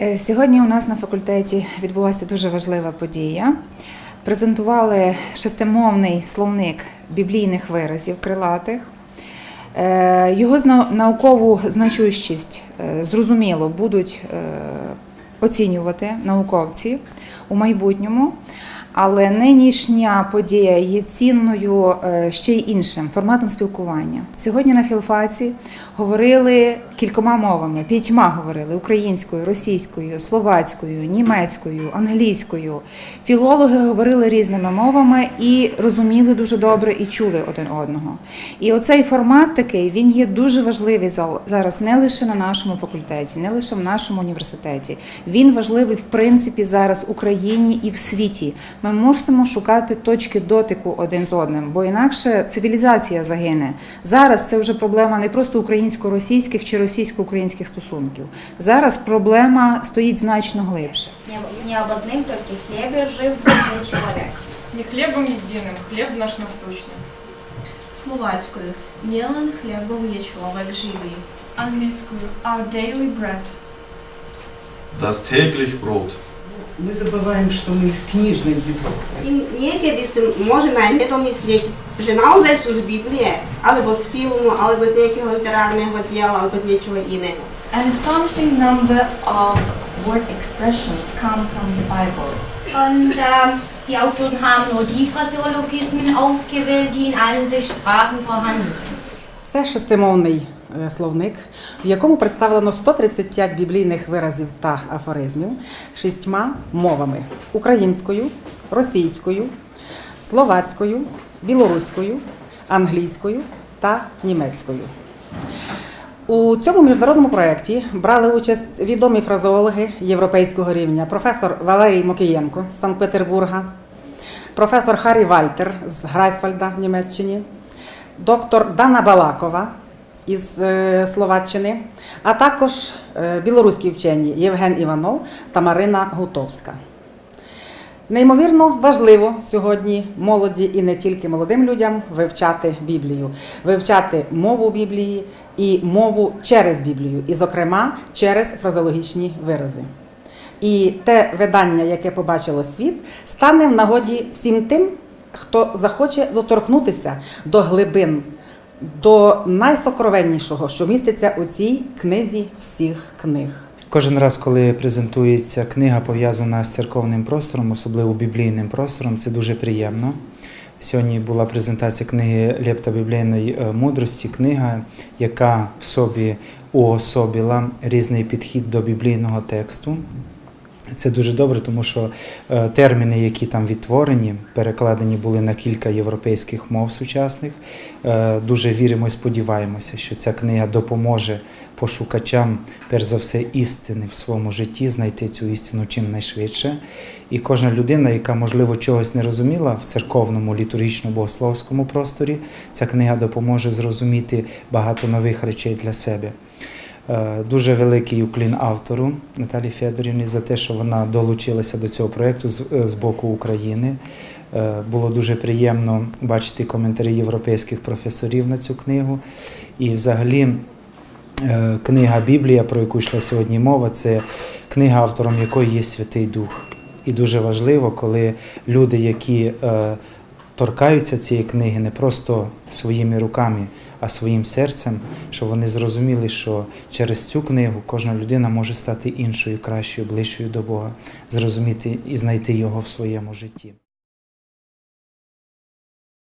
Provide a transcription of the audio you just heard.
Е, Сьогодні у нас на факультеті відбулася дуже важлива подія. Презентували шестимовний словник біблійних виразів крилатих. Е, Його наукову значущість е, зрозуміло будуть оцінювати науковці у майбутньому. Але нинішня подія є цінною е, ще й іншим форматом спілкування. Сьогодні на філфаці говорили кількома мовами, п'ятьма говорили українською, російською, словацькою, німецькою, англійською. Філологи говорили різними мовами і розуміли дуже добре і чули один одного. І оцей формат такий він є дуже важливий зараз не лише на нашому факультеті, не лише в нашому університеті. Він важливий в принципі зараз в Україні і в світі Ми мусимо шукати точки дотику один з одним, бо інакше цивілізація загине. Зараз це вже проблема не просто українсько-російських чи російсько-українських стосунків. Зараз проблема стоїть значно глибше. Не, не об одном только хлебе жив был человек. Не хлебом единым, хлеб наш насущный. Словацькою. Нєлен хлібом є чоловік живий. Английскую. Our daily bread. Das täglich Brot. Мы забываем, что мы из книжной Европы. І niekedy si môžeme aj nedomyslieť, že naozaj sú z Biblie, alebo z filmu, alebo z nejakého literárneho diela, alebo z niečoho iného. An astonishing number of word expressions come from the Bible. Und ähm, die Autoren haben nur die Phraseologismen ausgewählt, die in allen sechs Sprachen vorhanden sind. Це шестимовний е, словник, в якому представлено 135 біблійних виразів та афоризмів шістьма мовами: українською, російською, словацькою, білоруською, англійською та німецькою. У цьому міжнародному проєкті брали участь відомі фразеологи європейського рівня, професор Валерій Мокієнко з Санкт-Петербурга, професор Харі Вальтер з Грайсвальда в Німеччині, доктор Дана Балакова із е, Словаччини, а також е, білоруські вчені Євген Іванов та Марина Гутовська. Неймовірно важливо сьогодні молоді і не тільки молодим людям вивчати Біблію, вивчати мову Біблії і мову через Біблію, і, зокрема, через фразеологічні вирази. І те видання, яке побачило світ, стане в нагоді всім тим, хто захоче доторкнутися до глибин, до найсокровеннішого, що міститься у цій книзі всіх книг. Кожен раз, коли презентується книга пов'язана з церковним простором, особливо біблійним простором, це дуже приємно. Сьогодні була презентація книги Лепта біблійної е, мудрості, книга, яка в собі уособила різний підхід до біблійного тексту. Це дуже добре, тому що е, терміни, які там відтворені, перекладені були на кілька європейських мов сучасних. Е, Дуже віримо і сподіваємося, що ця книга допоможе пошукачам, перш за все, істини в своєму житті, знайти цю істину чим найшвидше. І кожна людина, яка, можливо, чогось не розуміла в церковному літургічно богословському просторі, ця книга допоможе зрозуміти багато нових речей для себе. Е, Дуже великий уклін автору Наталі Федорівні за те, що вона долучилася до цього проєкту з, з боку України. Е, Було дуже приємно бачити коментарі європейських професорів на цю книгу. І взагалі е, книга Біблія, про яку йшла сьогодні мова, це книга, автором якої є Святий Дух. І дуже важливо, коли люди, які е, торкаються цієї книги не просто своїми руками, а своїм серцем, щоб вони зрозуміли, що через цю книгу кожна людина може стати іншою, кращою, ближчою до Бога, зрозуміти і знайти його в своєму житті.